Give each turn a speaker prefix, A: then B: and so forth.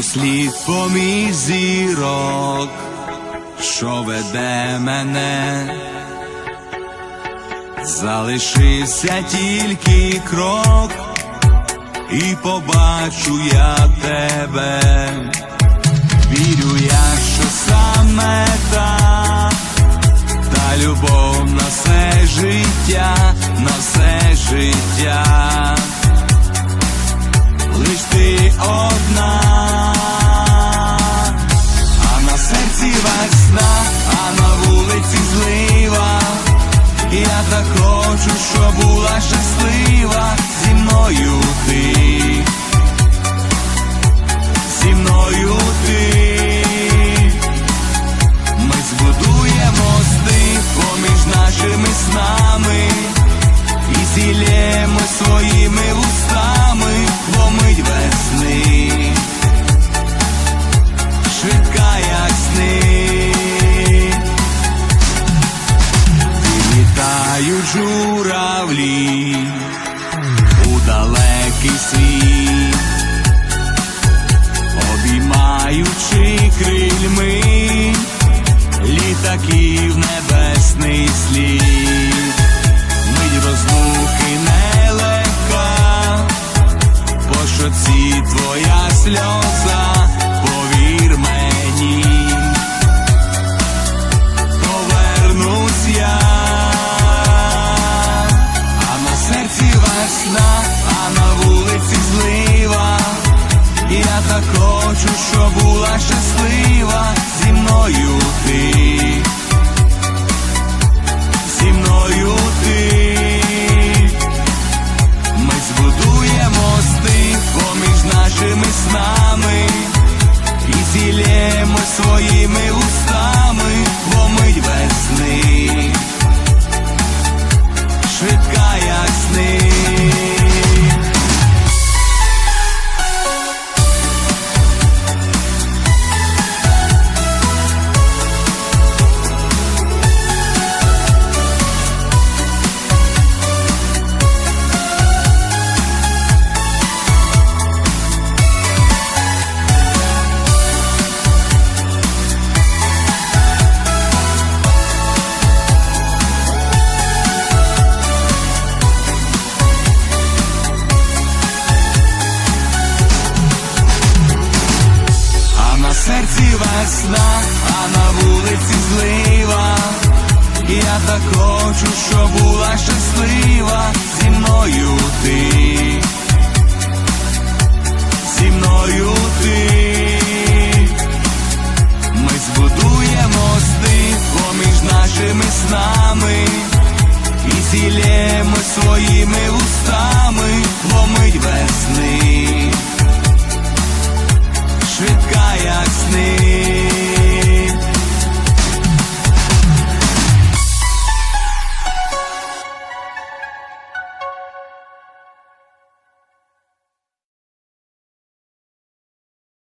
A: Знайду слід поміж зірок, що веде мене, залишився тільки крок, і побачу я тебе, вірю я, що саме так, та любов на все життя, на все життя була щаслива зі мною ти, зі мною ти. Ми збудуємо мости поміж нашими снами і зілємо своїми вустами, Вилітають журавлі у далекий світ, обіймаючи крильми літаків небесний слід, мить розлуки нелегка, по щоці твоя сльоза, так хочу, щоб була щаслива зі мною ти, зі мною ти, ми збудуємо мости поміж нашими снами і зілємо своїми устами, бо мить весни, серці весна, а на вулиці злива. Я так хочу, щоб була щаслива зі мною ти, зі мною ти, ми збудуємо сни поміж нашими снами і зілємо своїми устами помить весни.